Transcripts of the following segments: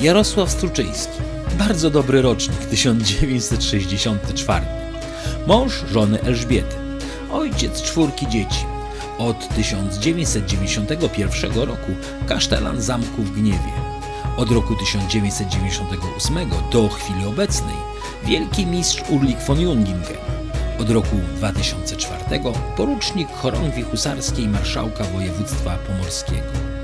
Jarosław Struczyński. Bardzo dobry rocznik, 1964. Mąż żony Elżbiety. Ojciec czwórki dzieci. Od 1991 roku kasztelan zamku w Gniewie. Od roku 1998 do chwili obecnej wielki mistrz Urlik von Jungingen. Od roku 2004 porucznik chorągwi husarskiej marszałka województwa pomorskiego.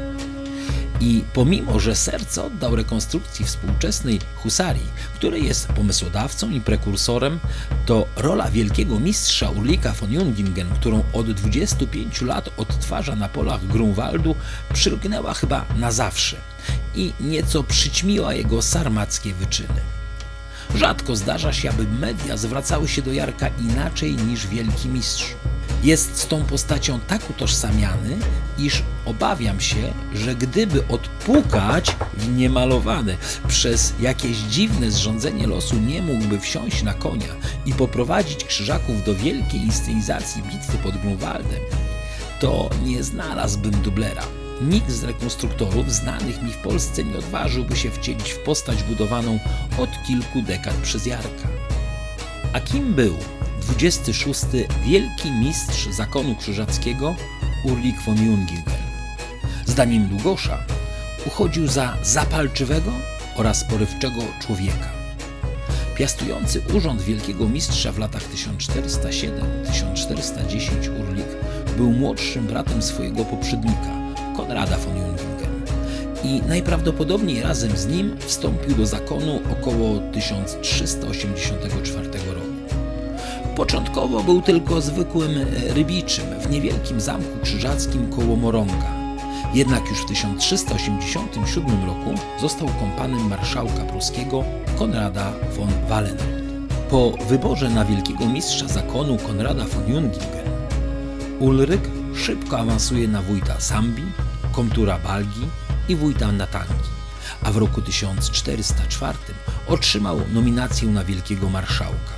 I pomimo, że serce oddał rekonstrukcji współczesnej husarii, której jest pomysłodawcą i prekursorem, to rola wielkiego mistrza Urlika von Jungingen, którą od 25 lat odtwarza na polach Grunwaldu, przylgnęła chyba na zawsze i nieco przyćmiła jego sarmackie wyczyny. Rzadko zdarza się, aby media zwracały się do Jarka inaczej niż wielki mistrz. Jest z tą postacią tak utożsamiany, iż obawiam się, że gdyby odpukać w przez jakieś dziwne zrządzenie losu nie mógłby wsiąść na konia i poprowadzić krzyżaków do wielkiej inscenizacji bitwy pod Grunwaldem, to nie znalazłbym dublera. Nikt z rekonstruktorów znanych mi w Polsce nie odważyłby się wcielić w postać budowaną od kilku dekad przez Jarka. A kim był 26. wielki mistrz zakonu krzyżackiego Urlik von Jungingen? Zdaniem Długosza uchodził za zapalczywego oraz porywczego człowieka. Piastujący urząd wielkiego mistrza w latach 1407-1410 Urlik był młodszym bratem swojego poprzednika, Konrada von Jungingen i najprawdopodobniej razem z nim wstąpił do zakonu około 1384 roku. Początkowo był tylko zwykłym rybiczym w niewielkim zamku krzyżackim koło Moronga. Jednak już w 1387 roku został kompanem marszałka pruskiego Konrada von Wallenrod. Po wyborze na wielkiego mistrza zakonu Konrada von Jungingen, Ulryk szybko awansuje na wójta Sambi, komtura Balgi i wójta Natangi, a w roku 1404 otrzymał nominację na wielkiego marszałka.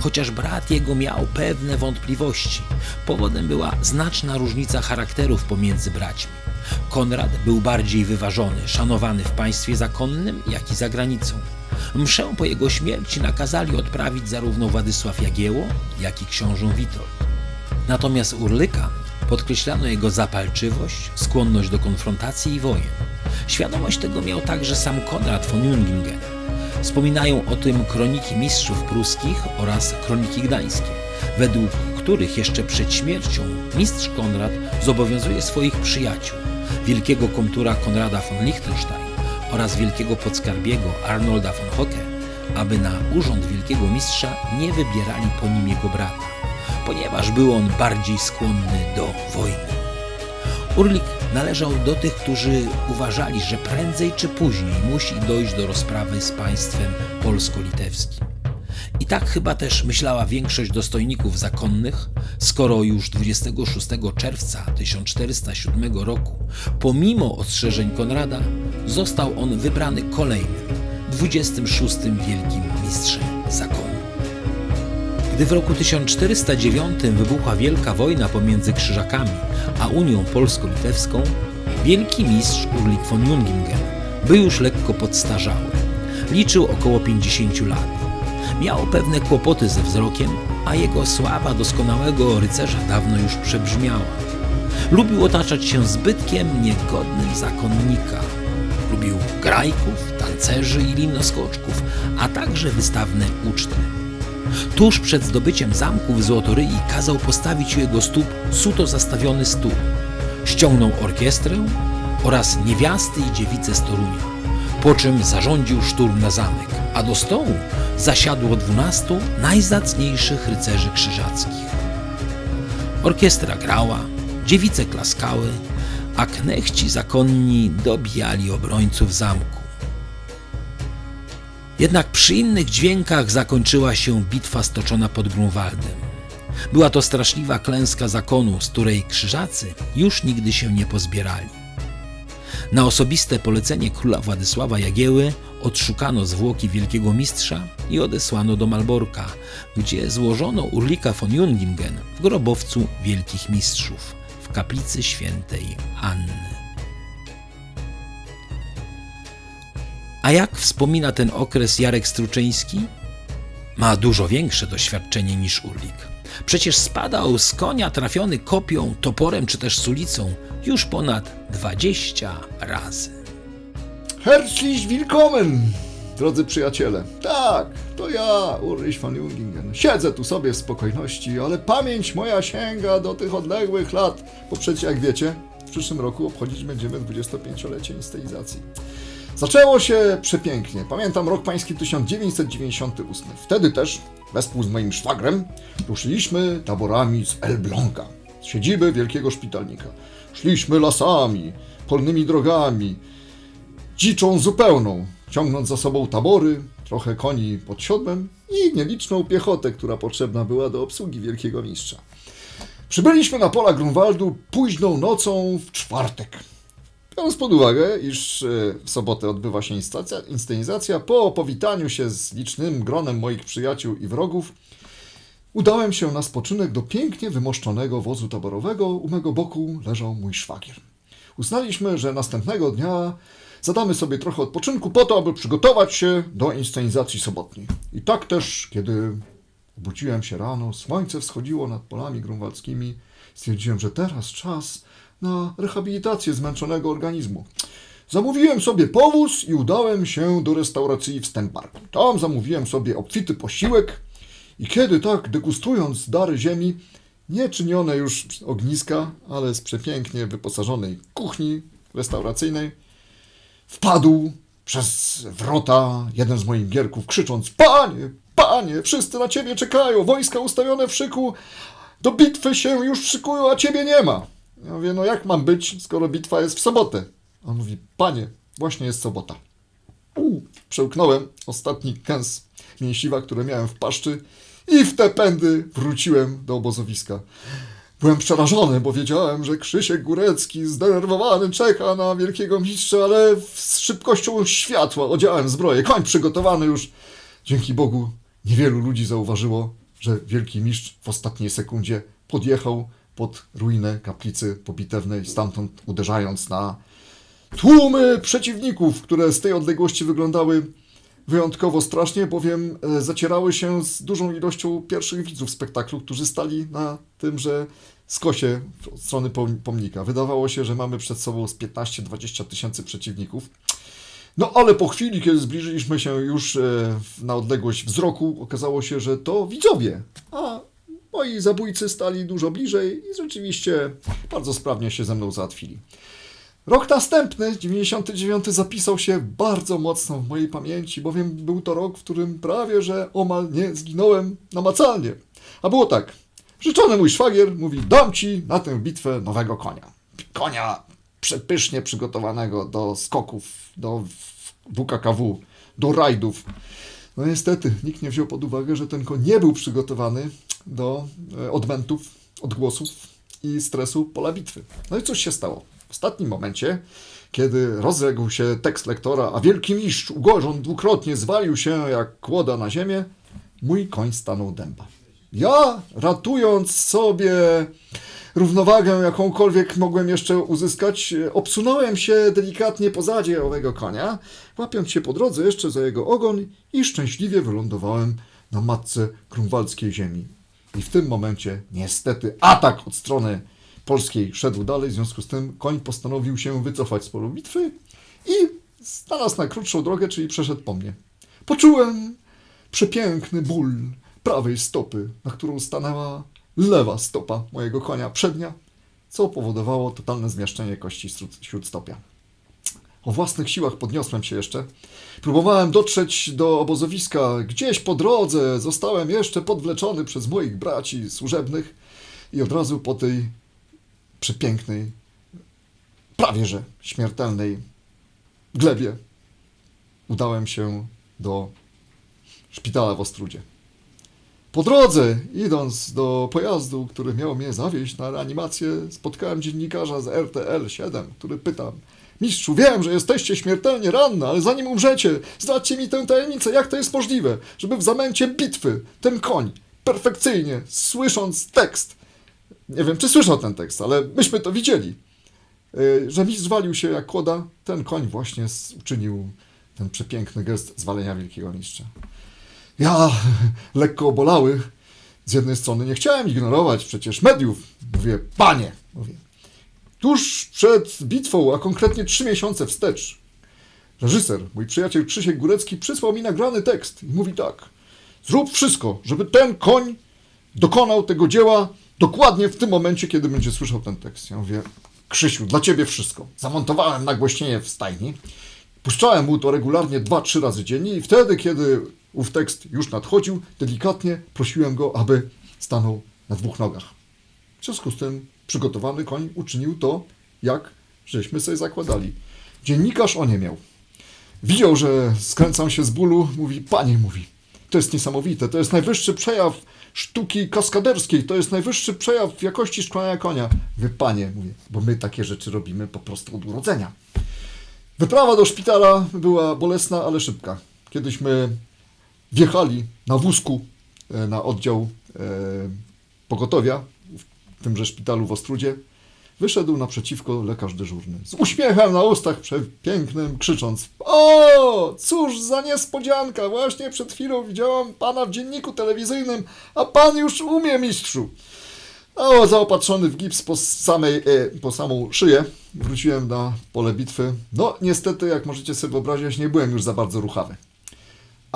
Chociaż brat jego miał pewne wątpliwości, powodem była znaczna różnica charakterów pomiędzy braćmi. Konrad był bardziej wyważony, szanowany w państwie zakonnym, jak i za granicą. Mszę po jego śmierci nakazali odprawić zarówno Władysław Jagiełło, jak i książę Witold. Natomiast Urlyka podkreślano jego zapalczywość, skłonność do konfrontacji i wojen. Świadomość tego miał także sam Konrad von Jungingen. Wspominają o tym kroniki mistrzów pruskich oraz kroniki gdańskie, według których jeszcze przed śmiercią mistrz Konrad zobowiązuje swoich przyjaciół, wielkiego komtura Konrada von Liechtenstein oraz wielkiego podskarbiego Arnolda von Hocke, aby na urząd wielkiego mistrza nie wybierali po nim jego brata, ponieważ był on bardziej skłonny do wojny. Urlik należał do tych, którzy uważali, że prędzej czy później musi dojść do rozprawy z państwem polsko-litewskim. I tak chyba też myślała większość dostojników zakonnych, skoro już 26 czerwca 1407 roku, pomimo ostrzeżeń Konrada, został on wybrany kolejnym, 26 wielkim mistrzem zakonu. Gdy w roku 1409 wybuchła wielka wojna pomiędzy Krzyżakami a Unią Polsko-Litewską, wielki mistrz Urlik von Jungingen był już lekko podstarzały. Liczył około 50 lat. Miał pewne kłopoty ze wzrokiem, a jego sława doskonałego rycerza dawno już przebrzmiała. Lubił otaczać się zbytkiem niegodnym zakonnika. Lubił grajków, tancerzy i linoskoczków, a także wystawne uczty. Tuż przed zdobyciem zamku w Złotoryi kazał postawić u jego stóp suto zastawiony stół. Ściągnął orkiestrę oraz niewiasty i dziewice z Torunia, po czym zarządził szturm na zamek, a do stołu zasiadło dwunastu najzacniejszych rycerzy krzyżackich. Orkiestra grała, dziewice klaskały, a knechci zakonni dobijali obrońców zamku. Jednak przy innych dźwiękach zakończyła się bitwa stoczona pod Grunwaldem. Była to straszliwa klęska zakonu, z której krzyżacy już nigdy się nie pozbierali. Na osobiste polecenie króla Władysława Jagieły odszukano zwłoki wielkiego mistrza i odesłano do Malborka, gdzie złożono Urlika von Jungingen w grobowcu wielkich mistrzów w kaplicy świętej Anny. A jak wspomina ten okres Jarek Struczyński? Ma dużo większe doświadczenie niż Urlik. Przecież spadał z konia trafiony kopią, toporem czy też sulicą już ponad 20 razy. Herzlich willkommen, drodzy przyjaciele. Tak, to ja, Ulrich von Jungingen. Siedzę tu sobie w spokojności, ale pamięć moja sięga do tych odległych lat, bo przecież jak wiecie, w przyszłym roku obchodzić będziemy 25-lecie inscenizacji. Zaczęło się przepięknie. Pamiętam rok pański 1998. Wtedy też, wespół z moim szwagrem, ruszyliśmy taborami z Elbląga, z siedziby Wielkiego Szpitalnika. Szliśmy lasami, polnymi drogami, dziczą zupełną, ciągnąc za sobą tabory, trochę koni pod siodłem i nieliczną piechotę, która potrzebna była do obsługi wielkiego mistrza. Przybyliśmy na pola Grunwaldu późną nocą w czwartek. Biorąc pod uwagę, iż e, w sobotę odbywa się inscenizacja, po powitaniu się z licznym gronem moich przyjaciół i wrogów, udałem się na spoczynek do pięknie wymoszczonego wozu taborowego. U mego boku leżał mój szwagier. Uznaliśmy, że następnego dnia zadamy sobie trochę odpoczynku po to, aby przygotować się do inscenizacji sobotniej. I tak też, kiedy obudziłem się rano, słońce wschodziło nad polami grunwaldzkimi, stwierdziłem, że teraz czas na rehabilitację zmęczonego organizmu. Zamówiłem sobie powóz i udałem się do restauracji w Stenparku. Tam zamówiłem sobie obfity posiłek i kiedy tak degustując dary ziemi, nie czynione już z ogniska, ale z przepięknie wyposażonej kuchni restauracyjnej, wpadł przez wrota jeden z moich gierków, krzycząc: Panie, panie, wszyscy na ciebie czekają, wojska ustawione w szyku, do bitwy się już szykują, a ciebie nie ma. Ja mówię: No jak mam być, skoro bitwa jest w sobotę? On mówi: Panie, właśnie jest sobota. Przełknąłem ostatni kęs mięsiwa, które miałem w paszczy i w te pędy wróciłem do obozowiska. Byłem przerażony, bo wiedziałem, że Krzysiek Górecki zdenerwowany czeka na wielkiego mistrza, ale z szybkością światła odziałem zbroję. Koń przygotowany już. Dzięki Bogu niewielu ludzi zauważyło, że wielki mistrz w ostatniej sekundzie podjechał pod ruinę kaplicy pobitewnej, stamtąd uderzając na tłumy przeciwników, które z tej odległości wyglądały wyjątkowo strasznie, bowiem e, zacierały się z dużą ilością pierwszych widzów spektaklu, którzy stali na tymże skosie od strony pom- pomnika. Wydawało się, że mamy przed sobą z 15-20 tysięcy przeciwników. No ale po chwili, kiedy zbliżyliśmy się już e, na odległość wzroku, okazało się, że to widzowie. A moi zabójcy stali dużo bliżej i rzeczywiście bardzo sprawnie się ze mną załatwili. Rok następny, 99, zapisał się bardzo mocno w mojej pamięci, bowiem był to rok, w którym prawie że omal nie zginąłem namacalnie. A było tak. Życzony mój szwagier mówi: Dam ci na tę bitwę nowego konia. Konia przepysznie przygotowanego do skoków, do WKKW, do rajdów. No niestety, nikt nie wziął pod uwagę, że ten koń nie był przygotowany do e, odmętów, odgłosów i stresu pola bitwy. No i cóż się stało? W ostatnim momencie, kiedy rozległ się tekst lektora, a wielki mistrz ugorząc dwukrotnie zwalił się jak kłoda na ziemię, mój koń stanął dęba. Ja, ratując sobie równowagę, jakąkolwiek mogłem jeszcze uzyskać, obsunąłem się delikatnie pozadzie owego konia, łapiąc się po drodze jeszcze za jego ogon i szczęśliwie wylądowałem na matce grunwaldzkiej ziemi. I w tym momencie, niestety, atak od strony polskiej szedł dalej, w związku z tym koń postanowił się wycofać z polu bitwy i znalazł na krótszą drogę, czyli przeszedł po mnie. Poczułem przepiękny ból prawej stopy, na którą stanęła lewa stopa mojego konia przednia, co powodowało totalne zmieszczenie kości śród- śródstopia. O własnych siłach podniosłem się jeszcze. Próbowałem dotrzeć do obozowiska. Gdzieś po drodze zostałem jeszcze podwleczony przez moich braci służebnych i od razu po tej przepięknej, prawie że śmiertelnej glebie udałem się do szpitala w Ostrudzie. Po drodze, idąc do pojazdu, który miał mnie zawieźć na reanimację, spotkałem dziennikarza z RTL 7, który pyta: Mistrzu, wiem, że jesteście śmiertelnie ranny, ale zanim umrzecie, zdradźcie mi tę tajemnicę, jak to jest możliwe, żeby w zamęcie bitwy ten koń perfekcyjnie, słysząc tekst, nie wiem, czy słyszał ten tekst, ale myśmy to widzieli, y, że mistrz walił się jak kłoda, ten koń właśnie uczynił ten przepiękny gest zwalenia wielkiego mistrza. Ja, lekko obolały, z jednej strony nie chciałem ignorować przecież mediów. Mówię, panie, mówię, tuż przed bitwą, a konkretnie trzy miesiące wstecz, reżyser, mój przyjaciel Krzysiek Górecki przysłał mi nagrany tekst i mówi tak, zrób wszystko, żeby ten koń dokonał tego dzieła dokładnie w tym momencie, kiedy będzie słyszał ten tekst. Ja mówię, Krzysiu, dla ciebie wszystko. Zamontowałem nagłośnienie w stajni, puszczałem mu to regularnie dwa, trzy razy dziennie i wtedy, kiedy ów tekst już nadchodził, delikatnie prosiłem go, aby stanął na dwóch nogach. W związku z tym przygotowany koń uczynił to, jak żeśmy sobie zakładali. Dziennikarz oniemiał. Widział, że skręcam się z bólu, mówi, panie, mówi, to jest niesamowite, to jest najwyższy przejaw sztuki kaskaderskiej, to jest najwyższy przejaw jakości szkolenia konia. Mówię, panie, mówię, bo my takie rzeczy robimy po prostu od urodzenia. Wyprawa do szpitala była bolesna, ale szybka. Kiedyśmy wjechali na wózku e, na oddział e, pogotowia w tymże szpitalu w Ostrudzie, wyszedł naprzeciwko lekarz dyżurny. Z uśmiechem na ustach przepięknym, krzycząc O, cóż za niespodzianka, właśnie przed chwilą widziałam pana w dzienniku telewizyjnym, a pan już umie, mistrzu. O, zaopatrzony w gips po, samej, e, po samą szyję, wróciłem na pole bitwy. No, niestety, jak możecie sobie wyobrazić, nie byłem już za bardzo ruchawy.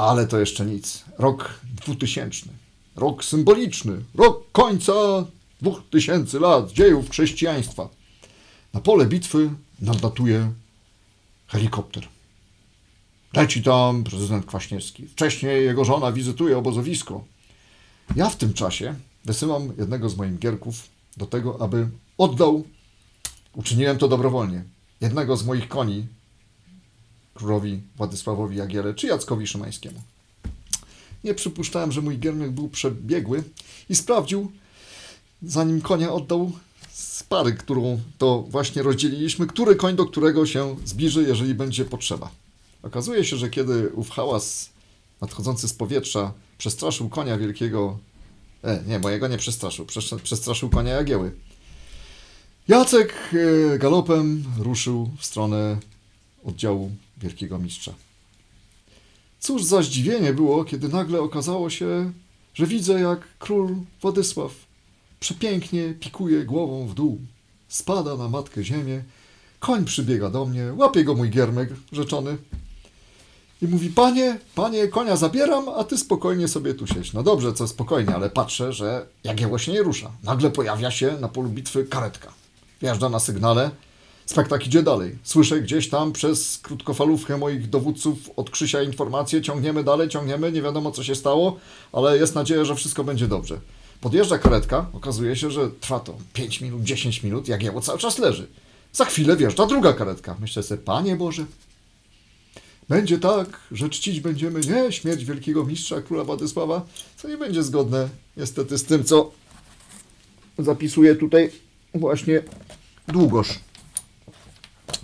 Ale to jeszcze nic. Rok 2000. Rok symboliczny. Rok końca 2000 lat dziejów chrześcijaństwa. Na pole bitwy nadlatuje helikopter. Leci tam prezydent Kwaśniewski. Wcześniej jego żona wizytuje obozowisko. Ja w tym czasie wysyłam jednego z moich gierków do tego, aby oddał, uczyniłem to dobrowolnie, jednego z moich koni królowi Władysławowi Jagiele czy Jackowi Szymańskiemu. Nie przypuszczałem, że mój giermek był przebiegły i sprawdził, zanim konia oddał z pary, którą to właśnie rozdzieliliśmy, który koń do którego się zbliży, jeżeli będzie potrzeba. Okazuje się, że kiedy ów hałas nadchodzący z powietrza przestraszył konia wielkiego, e, nie, mojego nie przestraszył, przestraszył konia Jagieły. Jacek e, galopem ruszył w stronę oddziału wielkiego mistrza. Cóż za zdziwienie było, kiedy nagle okazało się, że widzę, jak król Władysław przepięknie pikuje głową w dół. Spada na matkę ziemię, koń przybiega do mnie, łapie go mój giermek rzeczony i mówi, panie, panie, konia zabieram, a ty spokojnie sobie tu siedź. No dobrze, co spokojnie, ale patrzę, że Jagiełło się nie rusza. Nagle pojawia się na polu bitwy karetka. Wjeżdża na sygnale, spektakl idzie dalej. Słyszę gdzieś tam przez krótkofalówkę moich dowódców od Krzysia informacje, ciągniemy dalej, ciągniemy, nie wiadomo co się stało, ale jest nadzieja, że wszystko będzie dobrze. Podjeżdża karetka, okazuje się, że trwa to 5 minut, 10 minut, Jagiełło cały czas leży. Za chwilę wjeżdża druga karetka. Myślę sobie, Panie Boże, będzie tak, że czcić będziemy nie śmierć wielkiego mistrza króla Władysława, co nie będzie zgodne niestety z tym, co zapisuje tutaj właśnie Długosz.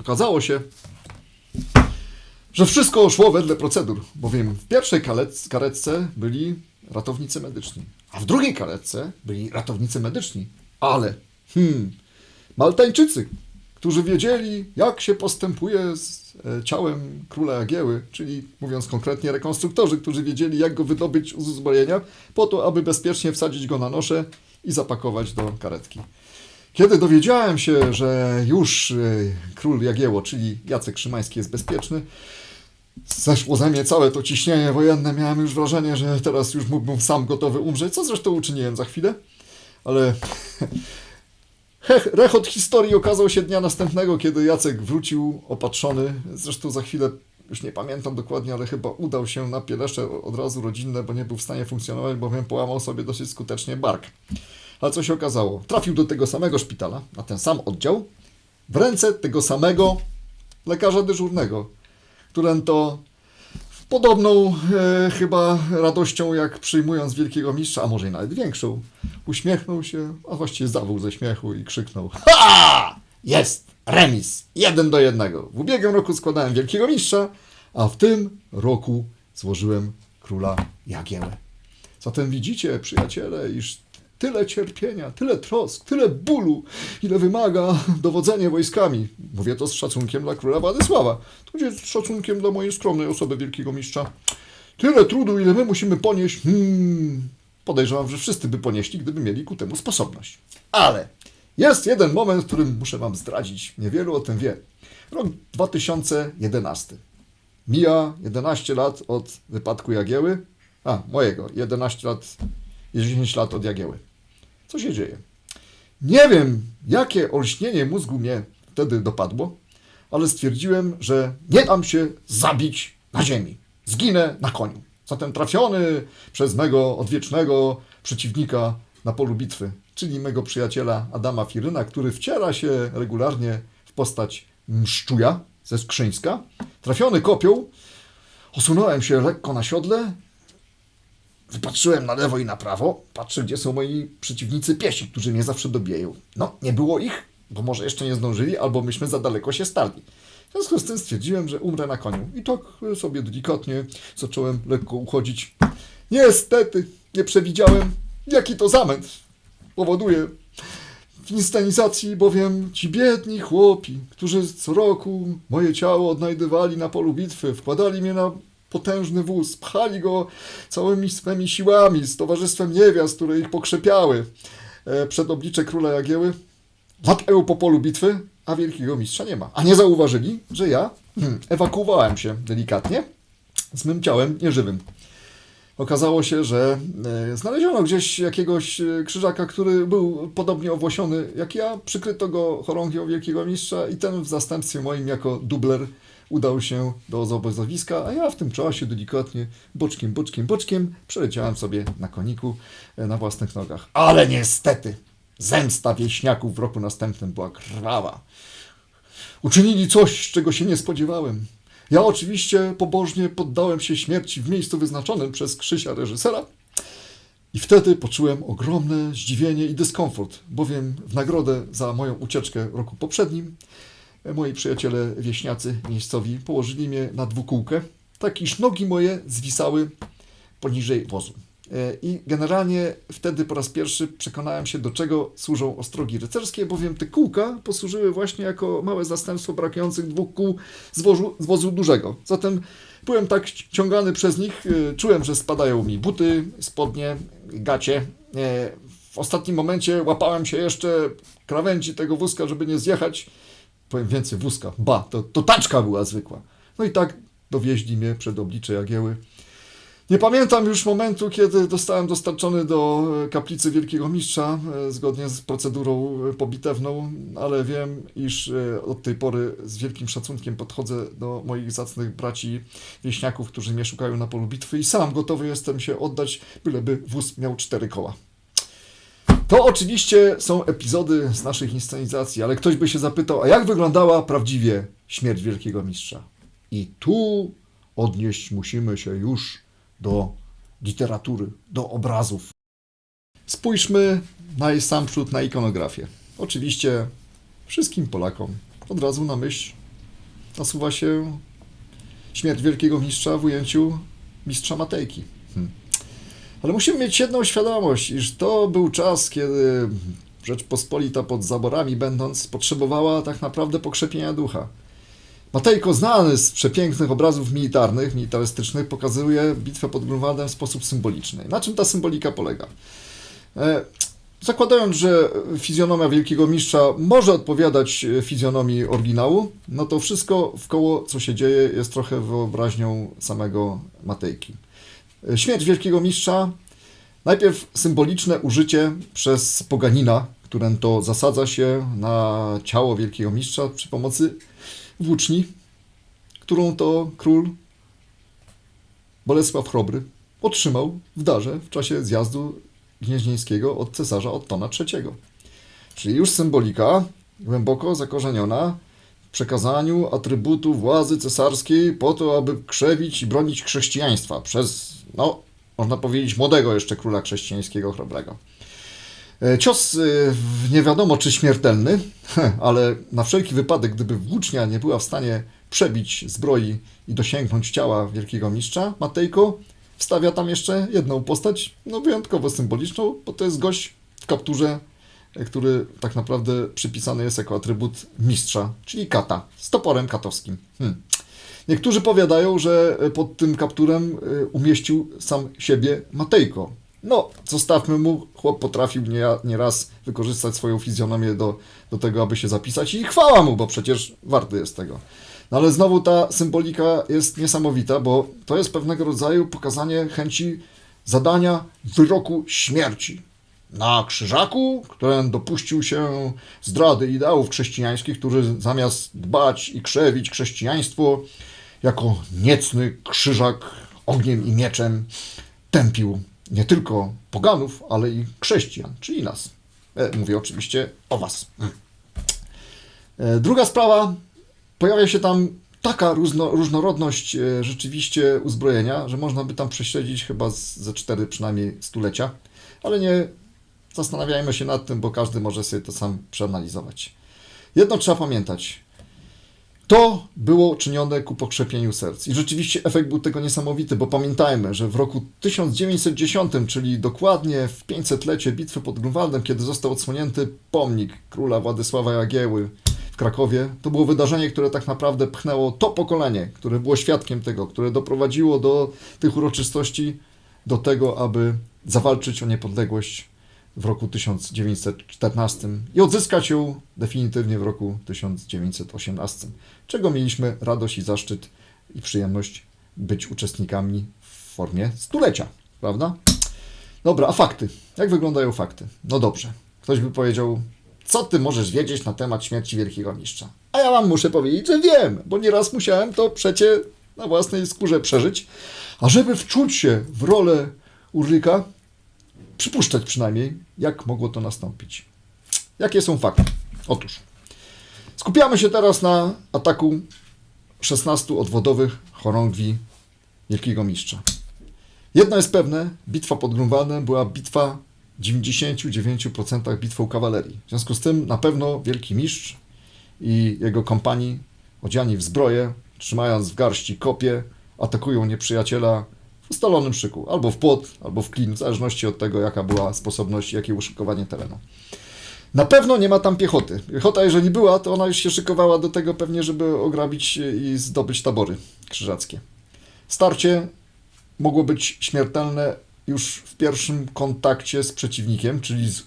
Okazało się, że wszystko szło wedle procedur, bowiem w pierwszej karetce byli ratownicy medyczni, a w drugiej karetce byli ratownicy medyczni, ale hmm, Maltańczycy, którzy wiedzieli, jak się postępuje z e, ciałem króla Jagieły, czyli mówiąc konkretnie rekonstruktorzy, którzy wiedzieli, jak go wydobyć z uzbrojenia, po to, aby bezpiecznie wsadzić go na noszę i zapakować do karetki. Kiedy dowiedziałem się, że już e, król Jagieło, czyli Jacek Szymański jest bezpieczny, zeszło ze mnie całe to ciśnienie wojenne. Miałem już wrażenie, że teraz już mógłbym sam gotowy umrzeć, co zresztą uczyniłem za chwilę, ale Hech, rechot historii okazał się dnia następnego, kiedy Jacek wrócił opatrzony. Zresztą za chwilę, już nie pamiętam dokładnie, ale chyba udał się na pielesze od razu rodzinne, bo nie był w stanie funkcjonować, bowiem połamał sobie dosyć skutecznie bark. Ale co się okazało? Trafił do tego samego szpitala, na ten sam oddział, w ręce tego samego lekarza dyżurnego, którym to podobną e, chyba radością, jak przyjmując wielkiego mistrza, a może i nawet większą, uśmiechnął się, a właściwie zawył ze śmiechu i krzyknął Ha! Jest! Remis! Jeden do jednego. W ubiegłym roku składałem wielkiego mistrza, a w tym roku złożyłem króla Jagiełę. Zatem widzicie, przyjaciele, iż Tyle cierpienia, tyle trosk, tyle bólu, ile wymaga dowodzenie wojskami. Mówię to z szacunkiem dla króla Władysława, tudzież z szacunkiem dla mojej skromnej osoby wielkiego mistrza. Tyle trudu, ile my musimy ponieść. Hmm, podejrzewam, że wszyscy by ponieśli, gdyby mieli ku temu sposobność. Ale jest jeden moment, w którym muszę wam zdradzić. Niewielu o tym wie. Rok 2011. Mija 11 lat od wypadku Jagieły. A, mojego. 11 lat, 10 lat od Jagieły. Co się dzieje? Nie wiem, jakie olśnienie mózgu mnie wtedy dopadło, ale stwierdziłem, że nie dam się zabić na ziemi. Zginę na koniu. Zatem trafiony przez mego odwiecznego przeciwnika na polu bitwy, czyli mego przyjaciela Adama Firyna, który wciela się regularnie w postać mszczuja ze Skrzyńska. Trafiony kopią, osunąłem się lekko na siodle, wypatrzyłem na lewo i na prawo, patrzę, gdzie są moi przeciwnicy piesi, którzy mnie zawsze dobijają. No, nie było ich, bo może jeszcze nie zdążyli, albo myśmy za daleko się stali. W związku z tym stwierdziłem, że umrę na koniu. I tak sobie delikatnie zacząłem lekko uchodzić. Niestety, nie przewidziałem, jaki to zamęt powoduje w inscenizacji, bowiem ci biedni chłopi, którzy co roku moje ciało odnajdywali na polu bitwy, wkładali mnie na potężny wóz, pchali go całymi swymi siłami z towarzystwem niewiast, które ich pokrzepiały e, przed oblicze króla Jagieły, latają po polu bitwy, a wielkiego mistrza nie ma. A nie zauważyli, że ja hmm, ewakuowałem się delikatnie z mym ciałem nieżywym. Okazało się, że e, znaleziono gdzieś jakiegoś e, krzyżaka, który był podobnie owłosiony jak ja. Przykryto go chorągią wielkiego mistrza i ten w zastępstwie moim jako dubler udał się do obozowiska, a ja w tym czasie delikatnie boczkiem, boczkiem, boczkiem przeleciałem sobie na koniku e, na własnych nogach. Ale niestety zemsta wieśniaków w roku następnym była krwawa. Uczynili coś, czego się nie spodziewałem. Ja oczywiście pobożnie poddałem się śmierci w miejscu wyznaczonym przez Krzysia reżysera i wtedy poczułem ogromne zdziwienie i dyskomfort, bowiem w nagrodę za moją ucieczkę roku poprzednim moi przyjaciele wieśniacy miejscowi położyli mnie na dwukółkę, tak iż nogi moje zwisały poniżej wozu. E, I generalnie wtedy po raz pierwszy przekonałem się, do czego służą ostrogi rycerskie, bowiem te kółka posłużyły właśnie jako małe zastępstwo brakujących dwóch kół z wozu, z wozu dużego. Zatem byłem tak ciągany przez nich, e, czułem, że spadają mi buty, spodnie, gacie. E, W ostatnim momencie łapałem się jeszcze krawędzi tego wózka, żeby nie zjechać. Powiem więcej, wózka, ba, to, to taczka była zwykła. No i tak dowieźli mnie przed oblicze Jagieły. Nie pamiętam już momentu, kiedy zostałem dostarczony do e, kaplicy Wielkiego Mistrza, e, zgodnie z procedurą e, pobitewną, ale wiem, iż od tej pory z wielkim szacunkiem podchodzę do moich zacnych braci wieśniaków, którzy mnie szukają na polu bitwy i sam gotowy jestem się oddać, byleby wóz miał cztery koła. To oczywiście są epizody z naszych inscenizacji, ale ktoś by się zapytał, a jak wyglądała prawdziwie śmierć Wielkiego Mistrza? I tu odnieść musimy się już do literatury, do obrazów. Spójrzmy na sam przód na ikonografię. Oczywiście wszystkim Polakom od razu na myśl nasuwa się śmierć wielkiego mistrza w ujęciu mistrza Matejki. Ale musimy mieć jedną świadomość, iż to był czas, kiedy Rzeczpospolita pod zaborami będąc potrzebowała tak naprawdę pokrzepienia ducha. Matejko, znany z przepięknych obrazów militarnych, militarystycznych, pokazuje bitwę pod Grunwaldem w sposób symboliczny. Na czym ta symbolika polega? E, Zakładając, że fizjonomia Wielkiego Mistrza może odpowiadać fizjonomii oryginału, no to wszystko w koło, co się dzieje, jest trochę wyobraźnią samego Matejki. Śmierć Wielkiego Mistrza, najpierw symboliczne użycie przez poganina, którym to zasadza się na ciało Wielkiego Mistrza przy pomocy włóczni, którą to król Bolesław Chrobry otrzymał w darze w czasie zjazdu gnieźnieńskiego od cesarza Ottona III. Czyli już symbolika głęboko zakorzeniona w przekazaniu atrybutu władzy cesarskiej po to, aby krzewić i bronić chrześcijaństwa przez, no, można powiedzieć, młodego jeszcze króla chrześcijańskiego Chrobrego. E, Cios e, nie wiadomo czy śmiertelny, ale na wszelki wypadek, gdyby włócznia nie była w stanie przebić zbroi i dosięgnąć ciała wielkiego mistrza, Matejko wstawia tam jeszcze jedną postać, no wyjątkowo symboliczną, bo to jest gość w kapturze, e, który tak naprawdę przypisany jest jako atrybut mistrza, czyli kata, z toporem katowskim. Hmm. Niektórzy powiadają, że e, pod tym kapturem e, umieścił sam siebie Matejko. No, zostawmy mu, chłop potrafił nie- nieraz wykorzystać swoją fizjonomię do, do tego, aby się zapisać i chwała mu, bo przecież warty jest tego. No ale znowu ta symbolika jest niesamowita, bo to jest pewnego rodzaju pokazanie chęci zadania wyroku śmierci. Na krzyżaku, który dopuścił się zdrady ideałów chrześcijańskich, który zamiast dbać i krzewić chrześcijaństwo jako niecny krzyżak ogniem i mieczem tępił nie tylko poganów, ale i chrześcijan, czyli nas. E, Mówię oczywiście o was. Mm. E, Druga sprawa, pojawia się tam taka różno, różnorodność e, rzeczywiście uzbrojenia, że można by tam prześledzić chyba ze cztery przynajmniej stulecia, ale nie zastanawiajmy się nad tym, bo każdy może sobie to sam przeanalizować. Jedno trzeba pamiętać. To było czynione ku pokrzepieniu serc. I rzeczywiście efekt był tego niesamowity, bo pamiętajmy, że w roku 1910, czyli dokładnie w 500-lecie bitwy pod Grunwaldem, kiedy został odsłonięty pomnik króla Władysława Jagieły w Krakowie, to było wydarzenie, które tak naprawdę pchnęło to pokolenie, które było świadkiem tego, które doprowadziło do tych uroczystości, do tego, aby zawalczyć o niepodległość w roku 1914 i odzyskać ją definitywnie w roku 1918, czego mieliśmy radość i zaszczyt i przyjemność być uczestnikami w formie stulecia, prawda? Dobra, a fakty? Jak wyglądają fakty? No dobrze, ktoś by powiedział, co ty możesz wiedzieć na temat śmierci Wielkiego Mistrza? A ja wam muszę powiedzieć, że wiem, bo nieraz musiałem to przecie na własnej skórze przeżyć, a żeby wczuć się w rolę Urlika, przypuszczać przynajmniej, jak mogło to nastąpić. Jakie są fakty? Otóż, skupiamy się teraz na ataku 16 odwodowych chorągwi Wielkiego Mistrza. Jedno jest pewne, bitwa pod Grunwaldem była bitwa w 99% bitwą kawalerii. W związku z tym na pewno Wielki Mistrz i jego kompanii odziani w zbroję, trzymając w garści kopie, atakują nieprzyjaciela w ustalonym szyku, albo w płot, albo w klin, w zależności od tego, jaka była sposobność, jakie uszykowanie terenu. Na pewno nie ma tam piechoty. Piechota, jeżeli była, to ona już się szykowała do tego pewnie, żeby ograbić i zdobyć tabory krzyżackie. Starcie mogło być śmiertelne już w pierwszym kontakcie z przeciwnikiem, czyli z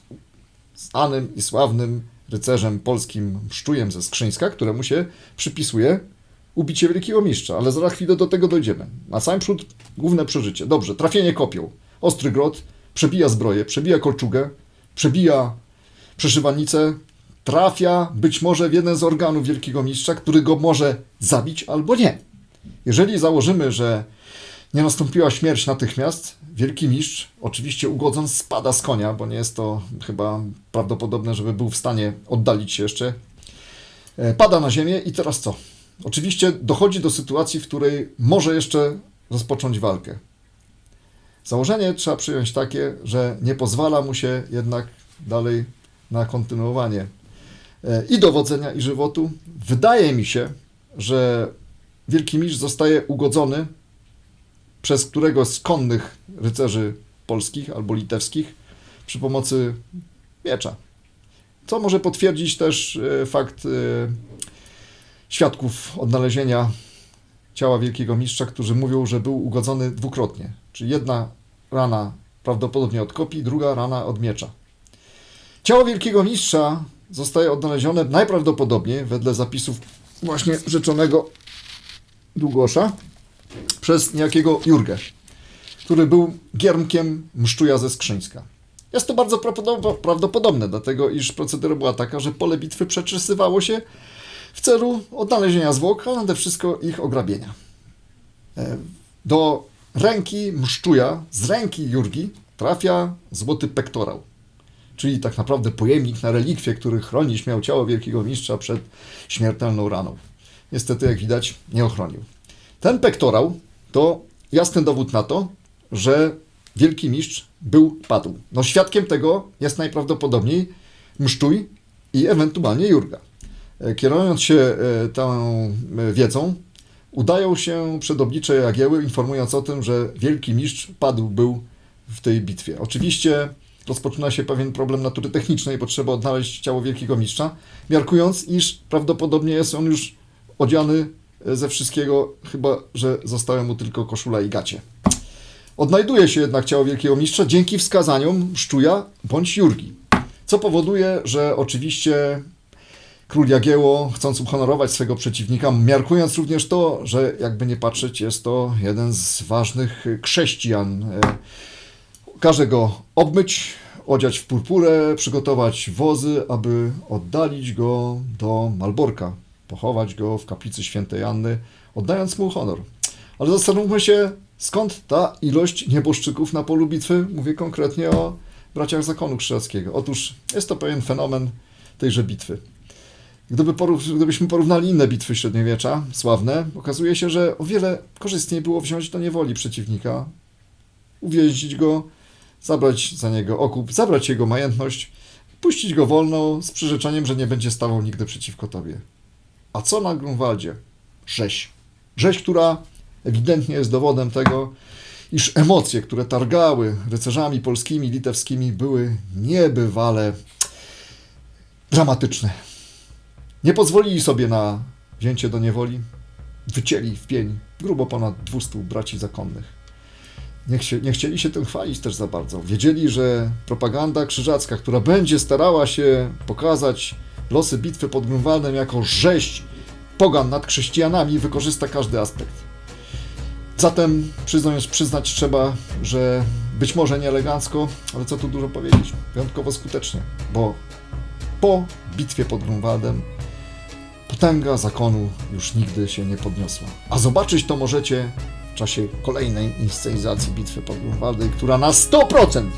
znanym i sławnym rycerzem polskim Mszczujem ze Skrzyńska, któremu się przypisuje ubicie wielkiego mistrza, ale za chwilę do tego dojdziemy. Na sam przód główne przeżycie. Dobrze, trafienie kopią. Ostry grot przebija zbroję, przebija kolczugę, przebija przeszywanicę, trafia być może w jeden z organów wielkiego mistrza, który go może zabić albo nie. Jeżeli założymy, że nie nastąpiła śmierć natychmiast, wielki mistrz, oczywiście ugodząc, spada z konia, bo nie jest to chyba prawdopodobne, żeby był w stanie oddalić się jeszcze. E, Pada na ziemię i teraz co? Oczywiście dochodzi do sytuacji, w której może jeszcze rozpocząć walkę. Założenie trzeba przyjąć takie, że nie pozwala mu się jednak dalej na kontynuowanie e, i dowodzenia, i żywotu. Wydaje mi się, że Wielki Mistrz zostaje ugodzony przez któregoś z konnych rycerzy polskich albo litewskich przy pomocy miecza. Co może potwierdzić też e, fakt e, świadków odnalezienia ciała Wielkiego Mistrza, którzy mówią, że był ugodzony dwukrotnie. Czyli jedna rana prawdopodobnie od kopii, druga rana od miecza. Ciało Wielkiego Mistrza zostaje odnalezione najprawdopodobniej, wedle zapisów właśnie rzeczonego Długosza, przez niejakiego Jurgę, który był giermkiem mszczuja ze Skrzyńska. Jest to bardzo prawdopo- prawdopodobne, dlatego iż procedura była taka, że pole bitwy przetrzysywało się w celu odnalezienia zwłok, a nade wszystko ich ograbienia. E, Do ręki mszczuja, z ręki Jurgi, trafia złoty pektorał, czyli tak naprawdę pojemnik na relikwie, który chronić miał ciało wielkiego mistrza przed śmiertelną raną. Niestety, jak widać, nie ochronił. Ten pektorał to jasny dowód na to, że wielki mistrz był padł. No świadkiem tego jest najprawdopodobniej mszczuj i ewentualnie Jurga. E, Kierując się e, tą e, wiedzą, udają się przed oblicze Jagieły, informując o tym, że wielki mistrz padł był w tej bitwie. Oczywiście rozpoczyna się pewien problem natury technicznej, bo trzeba odnaleźć ciało wielkiego mistrza, miarkując, iż prawdopodobnie jest on już odziany ze wszystkiego, chyba że zostały mu tylko koszula i gacie. Odnajduje się jednak ciało wielkiego mistrza dzięki wskazaniom Szczuja bądź Jurgi, co powoduje, że oczywiście król Jagiełło, chcąc uhonorować swego przeciwnika, miarkując również to, że jakby nie patrzeć, jest to jeden z ważnych chrześcijan, e, każe go obmyć, odziać w purpurę, przygotować wozy, aby oddalić go do Malborka, pochować go w kaplicy świętej Anny, oddając mu honor. Ale zastanówmy się, skąd ta ilość nieboszczyków na polu bitwy? Mówię konkretnie o braciach zakonu krzyżackiego. Otóż jest to pewien fenomen tejże bitwy. Gdyby porów, gdybyśmy porównali inne bitwy średniowiecza, sławne, okazuje się, że o wiele korzystniej było wziąć do niewoli przeciwnika, uwięzić go, zabrać za niego okup, zabrać jego majętność, puścić go wolno z przyrzeczeniem, że nie będzie stawał nigdy przeciwko tobie. A co na Grunwaldzie? Rzeź. Rzeź, która ewidentnie jest dowodem tego, iż emocje, które targały rycerzami polskimi, litewskimi, były niebywale dramatyczne. Nie pozwolili sobie na wzięcie do niewoli, wycięli w pień grubo ponad 200 braci zakonnych. Nie, chcie, nie chcieli się tym chwalić też za bardzo. Wiedzieli, że propaganda krzyżacka, która będzie starała się pokazać losy bitwy pod Grunwaldem jako rzeź pogan nad chrześcijanami, wykorzysta każdy aspekt. Zatem przyznać, przyznać trzeba, że być może nie elegancko, ale co tu dużo powiedzieć, wyjątkowo skutecznie, bo po bitwie pod Grunwaldem potęga zakonu już nigdy się nie podniosła. A zobaczyć to możecie w czasie kolejnej inscenizacji bitwy pod Grunwaldem, która na 100%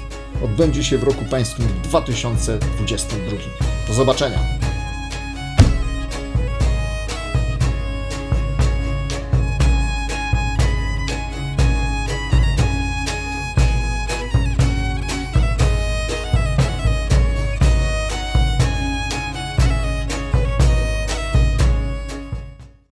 odbędzie się w roku pańskim 2022. Do zobaczenia!